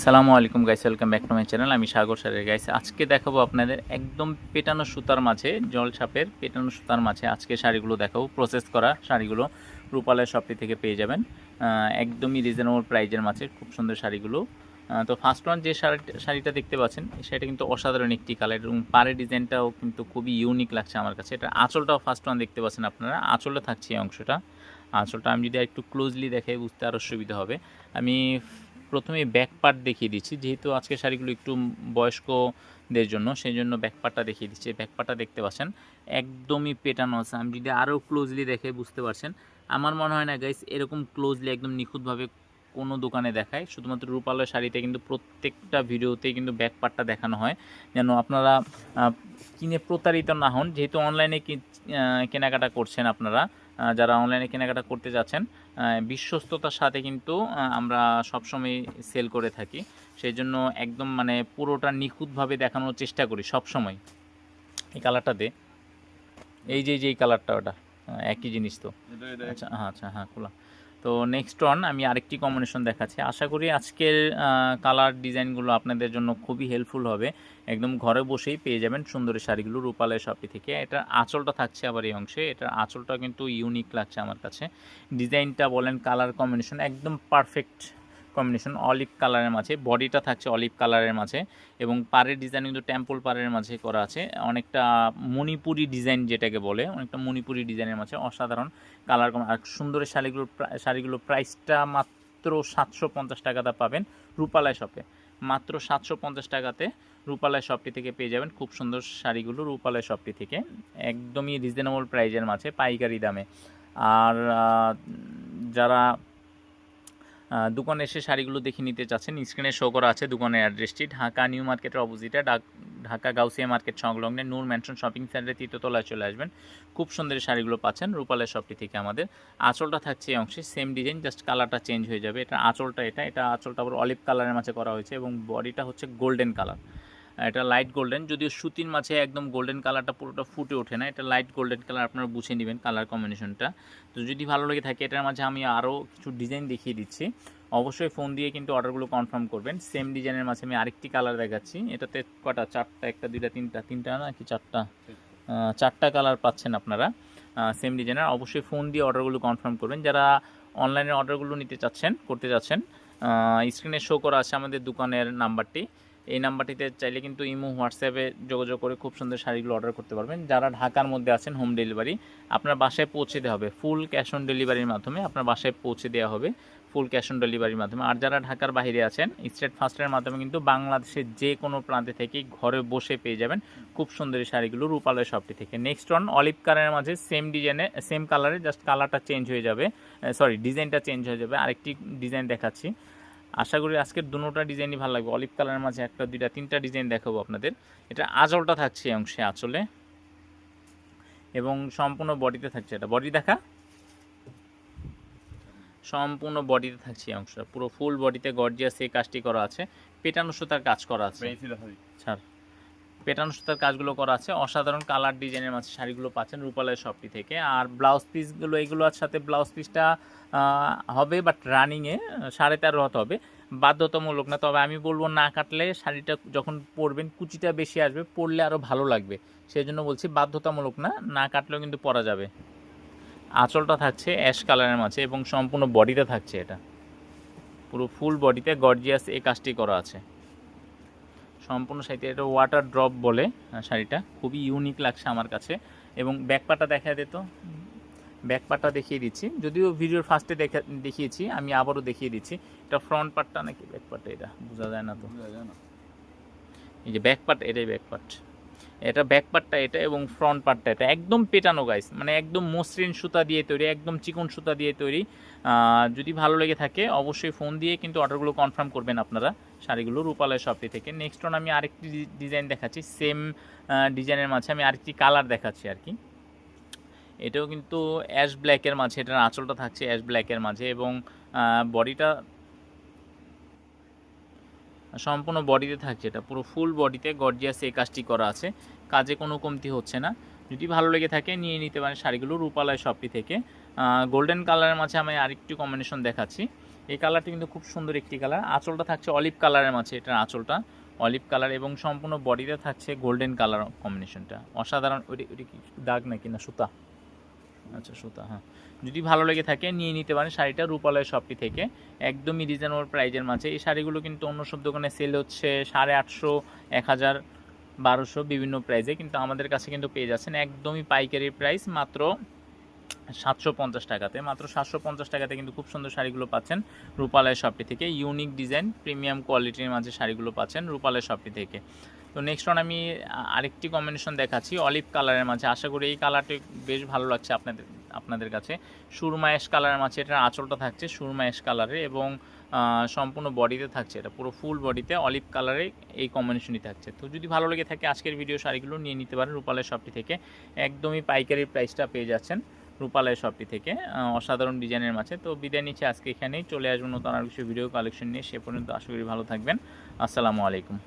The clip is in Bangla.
সালামু আলাইকুম guys welcome back to my channel আমি সাগর সারের গাইস আজকে দেখাবো আপনাদের একদম পেটানো সুতার মাঝে, জল ছাপের পেটানো সুতার মাঝে আজকে শাড়িগুলো দেখাবো। প্রসেস করা শাড়িগুলো রূপালয় শপটি থেকে পেয়ে যাবেন। একদমই রিজনেবল প্রাইজের মাঝে খুব সুন্দর শাড়িগুলো। তো ফার্স্ট ওয়ান যে শাড়ি, শাড়িটা দেখতে পাচ্ছেন, সেটা কিন্তু অসাধারণ একটি কালার এবং পাড়ের ডিজাইনটাও কিন্তু খুবই ইউনিক লাগছে আমার কাছে। এটা আঁচলটাও ফার্স্ট ওয়ান দেখতে পাচ্ছেন আপনারা, আঁচলে থাকছে এই অংশটা। আঁচলটা আমি যদি একটু ক্লোজলি দেখাই, বুঝতে আরও সুবিধা হবে। আমি প্রথমে ব্যাক পার্ট দেখিয়ে দিচ্ছি। যেহেতু আজকে শাড়িগুলো একটু বয়স্কদের জন্য সেই জন্য ব্যাক পার্টটা দেখিয়ে দিচ্ছি। ব্যাক পার্টটা দেখতে পাচ্ছেন, একদমই পেটানো আছে। আমি যদি আরও ক্লোজলি দেখে বুঝতে পারছেন, আমার মনে হয় না গাইস এরকম ক্লোজলি একদম নিখুঁতভাবে কোনো দোকানে দেখায়। শুধুমাত্র রূপালয় শাড়িতে কিন্তু প্রত্যেকটা ভিডিওতে কিন্তু ব্যাক পার্টটা দেখানো হয়। যেন আপনারা কিনে প্রতারিত না হন। যেহেতু অনলাইনে কেনাকাটা করছেন আপনারা যারা অনলাইনে কেনাকাটা করতে যাচ্ছেন বিশ্বস্ততার সাথে কিন্তু আমরা সবসময় সেল করে থাকি। সেই জন্য একদম মানে পুরোটা নিখুঁতভাবে দেখানোর চেষ্টা করি সবসময়। এই কালারটা দে। এই যে যে এই কালারটা ওটা একই জিনিস তো। আচ্ছা হ্যাঁ আচ্ছা হ্যাঁ খোলা। তো নেক্সট অন আমি আরেকটি কম্বিনেশন দেখাচ্ছি। আশা করি আজকের কালার ডিজাইনগুলো আপনাদের জন্য খুবই হেল্পফুল হবে। একদম ঘরে বসেই পেয়ে যাবেন সুন্দরী শাড়িগুলো রূপালয় শপি থেকে। এটার আঁচলটা থাকছে আবার এই অংশে। এটার আঁচলটা কিন্তু ইউনিক লাগছে আমার কাছে। ডিজাইনটা বলেন কালার কম্বিনেশন একদম পারফেক্ট কম্বিনেশন অলিভ কালারের মাঝে বডিটা থাকছে অলিভ কালারের মাঝে এবং পাড়ের ডিজাইন কিন্তু টেম্পল পাড়ের মাঝে করা আছে। অনেকটা মণিপুরি ডিজাইন যেটাকে বলে, অনেকটা মণিপুরি ডিজাইনের মাঝে অসাধারণ কালার আর সুন্দরের শাড়িগুলোর শাড়িগুলোর প্রাইসটা মাত্র সাতশো পঞ্চাশ টাকাতে পাবেন রূপালয় শপে মাত্র সাতশো পঞ্চাশ টাকাতে রূপালয় শপটি থেকে পেয়ে যাবেন খুব সুন্দর শাড়িগুলো রূপালয় শপটি থেকে। একদমই রিজনেবল প্রাইজের মাঝে, পাইকারি দামে। আর যারা দোকানে এসে শাড়িগুলো দেখে নিতে চাচ্ছেন। স্ক্রিনে শো করা আছে দোকানের অ্যাড্রেসটি ঢাকা নিউ মার্কেটের অপোজিটে ঢাকা গাউসিয়া মার্কেট সংলগ্নে নূর ম্যানশন শপিং সেন্টারে তৃতীয়তলায় চলে আসবেন। খুব সুন্দর শাড়িগুলো পাচ্ছেন রূপালের শপটি থেকে আমাদের। আঁচলটা থাকছে এই অংশে সেম ডিজাইন জাস্ট কালারটা চেঞ্জ হয়ে যাবে। এটা আঁচলটা এটা এটা আঁচলটা আবার অলিভ কালারের মাঝে করা হয়েছে এবং বডিটা হচ্ছে গোল্ডেন কালার এটা লাইট গোল্ডেন যদিও সুতির মাঝে একদম গোল্ডেন কালারটা পুরোটা ফুটে ওঠে না, এটা লাইট গোল্ডেন কালার আপনারা বুঝে নেবেন কালার কম্বিনেশনটা তো যদি ভালো লেগে থাকে, এটার মাঝে আমি আরও কিছু ডিজাইন দেখিয়ে দিচ্ছি। অবশ্যই ফোন দিয়ে কিন্তু অর্ডারগুলো কনফার্ম করবেন। সেম ডিজাইনের মাঝে আমি আরেকটি কালার দেখাচ্ছি। এটাতে কটা, চারটা, একটা, দুইটা, তিনটা তিনটা না কি চারটা? চারটা কালার পাচ্ছেন আপনারা সেম ডিজাইনের অবশ্যই ফোন দিয়ে অর্ডারগুলো কনফার্ম করবেন। যারা অনলাইনে অর্ডারগুলো নিতে চাচ্ছেন, করতে চাচ্ছেন স্ক্রিনে শো করা আছে আমাদের দোকানের নাম্বারটি এই নাম্বারটিতে চাইলে কিন্তু ইমো, হোয়াটসঅ্যাপে যোগাযোগ করে খুব সুন্দর শাড়িগুলো অর্ডার করতে পারবেন। যারা ঢাকার মধ্যে আছেন হোম ডেলিভারি আপনার বাসায় পৌঁছে দেওয়া হবে। ফুল ক্যাশ অন ডেলিভারির মাধ্যমে আপনার বাসায় পৌঁছে দেওয়া হবে। ফুল ক্যাশ অন ডেলিভারির মাধ্যমে। আর যারা ঢাকার বাইরে আছেন স্টেট ফাস্টের মাধ্যমে কিন্তু বাংলাদেশের যে কোনো প্রান্তে থেকেই ঘরে বসে পেয়ে যাবেন খুব সুন্দর শাড়িগুলো রূপালয় শপটি থেকে। নেক্সট অন অলিভ কালারের মাঝে সেম ডিজাইনে সেম কালারে জাস্ট কালারটা চেঞ্জ হয়ে যাবে। সরি ডিজাইনটা চেঞ্জ হয়ে যাবে। আরেকটি ডিজাইন দেখাচ্ছি। আশা করি আজকের দুটোটা ডিজাইনই ভালো লাগবে। অলিভ কালারের মাঝে একটা দুইটা তিনটা ডিজাইন দেখাবো আপনাদের। এটা আঁচলটা থাকছে এই অংশে আঁচলে। এবং সম্পূর্ণ বডিতে থাকছে এটা। বডি দেখা। সম্পূর্ণ বডিতে থাকছে এই অংশটা। পুরো ফুল বডিতে গর্জিয়াস এই কাজটি করা আছে। পেটানো সুতার কাজ করা আছে। ছাড়। পেটানো সুতার কাজগুলো করা আছে। অসাধারণ কালার ডিজাইনের মাঝে শাড়িগুলো পাচ্ছেন রূপালয় শপটি থেকে। আর ব্লাউজ পিসগুলো এগুলোর সাথে ব্লাউজ পিসটা হবে বাট রানিংয়ে সাড়ে তেরো হতে হবে। বাধ্যতামূলক না, তবে আমি বলব না কাটলে শাড়িটা যখন পরবেন কুচিটা বেশি আসবে, পরলে আরও ভালো লাগবে। সেই জন্য বলছি বাধ্যতামূলক না না কাটলেও কিন্তু পরা যাবে। আঁচলটা থাকছে অ্যাশ কালারের মাঝে এবং সম্পূর্ণ বডিতে থাকছে এটা। পুরো ফুল বডিতে গর্জিয়াস এই কাজটি করা আছে। সম্পূর্ণ শাড়িতে এটা ওয়াটার ড্রপ বলে শাড়িটা। খুবই ইউনিক লাগছে আমার কাছে। এবং ব্যাকপাটা দেখা দিত ব্যাকপাটা দেখিয়ে দিচ্ছি। যদিও ভিডিওর ফার্স্টে দেখা দেখিয়েছি আমি আবারও দেখিয়ে দিচ্ছি। এটা ফ্রন্ট পার্টটা নাকি ব্যাক পার্টটা এটা বোঝা যায় না তো। এই যে ব্যাক পার্ট এটাই ব্যাক পার্ট এটা ব্যাক পার্টটা এটা এবং ফ্রন্ট পার্টটা এটা। একদম পেটানো গাইস মানে একদম মসৃণ সুতা দিয়ে তৈরি, একদম চিকন সুতা দিয়ে তৈরি। যদি ভালো লেগে থাকে, অবশ্যই ফোন দিয়ে কিন্তু অর্ডারগুলো কনফার্ম করবেন আপনারা। শাড়িগুলো রূপালয় শপটি থেকে। নেক্সট অন আমি আরেকটি ডিজাইন দেখাচ্ছি। সেম ডিজাইনের মাঝে আমি আরেকটি কালার দেখাচ্ছি আর কি। এটাও কিন্তু অ্যাশ ব্ল্যাকের মাঝে, এটার আঁচলটা থাকছে অ্যাশ ব্ল্যাকের মাঝে এবং বডিটা সম্পূর্ণ বডিতে থাকছে এটা। পুরো ফুল বডিতে গর্জিয়াস এই কাজটি করা আছে। কাজে কোনো কমতি হচ্ছে না। যদি ভালো লেগে থাকে, নিয়ে নিতে পারেন শাড়িগুলো রূপালয় শপটি থেকে। গোল্ডেন কালারের মাঝে আমি আরেকটু কম্বিনেশন দেখাচ্ছি। এই কালারটি কিন্তু খুব সুন্দর একটি কালার আঁচলটা থাকছে অলিভ কালারের মাঝে এটার আঁচলটা। অলিভ কালার এবং সম্পূর্ণ বডিতে থাকছে গোল্ডেন কালার কম্বিনেশনটা অসাধারণ ওটি ওটি দাগ নাকি না সুতা? আচ্ছা সুতা হ্যাঁ। যদি ভালো লেগে থাকে, নিয়ে নিতে পারেন। শাড়িটা রূপালয় শপটি থেকে। একদমই রিজনেবল প্রাইজের মাঝে। এই শাড়িগুলো কিন্তু অন্য সব দোকানে সেল হচ্ছে সাড়ে আটশো, এক হাজার, বারোশো বিভিন্ন প্রাইজে কিন্তু আমাদের কাছে কিন্তু পেয়ে যাচ্ছেন একদমই পাইকারি প্রাইস মাত্র সাতশো পঞ্চাশ টাকাতে। মাত্র সাতশো পঞ্চাশ টাকাতে কিন্তু খুব সুন্দর শাড়িগুলো পাচ্ছেন রূপালয় শপটি থেকে। ইউনিক ডিজাইন প্রিমিয়াম কোয়ালিটির মাঝে শাড়িগুলো পাচ্ছেন রূপালয় শপটি থেকে। তো নেক্সট ওয়ান আমি আরেকটি কম্বিনেশন দেখাচ্ছি অলিভ কালারের মাঝে। আশা করি এই কালারটি বেশ ভালো লাগছে আপনাদের আপনাদের কাছে। সুরমায়েশ কালারের মাঝে এটার আঁচলটা থাকছে সুরমায়েশ কালারে এবং সম্পূর্ণ বডিতে থাকছে এটা। পুরো ফুল বডিতে অলিভ কালারে এই কম্বিনেশনই থাকছে। তো যদি ভালো লেগে থাকে আজকের ভিডিও শাড়িগুলো নিয়ে নিতে পারেন রূপালয় শপটি থেকে। একদমই পাইকারি প্রাইসটা পেয়ে যাচ্ছেন রূপালয় শপটি থেকে অসাধারণ ডিজাইনের মাঝে। তো বিদায় নিচ্ছে আজকে এখানেই। চলে আসব নতুন আর কিছু ভিডিও কালেকশন নিয়ে। সে পর্যন্ত আশা করি ভালো থাকবেন। আসসালামু আলাইকুম।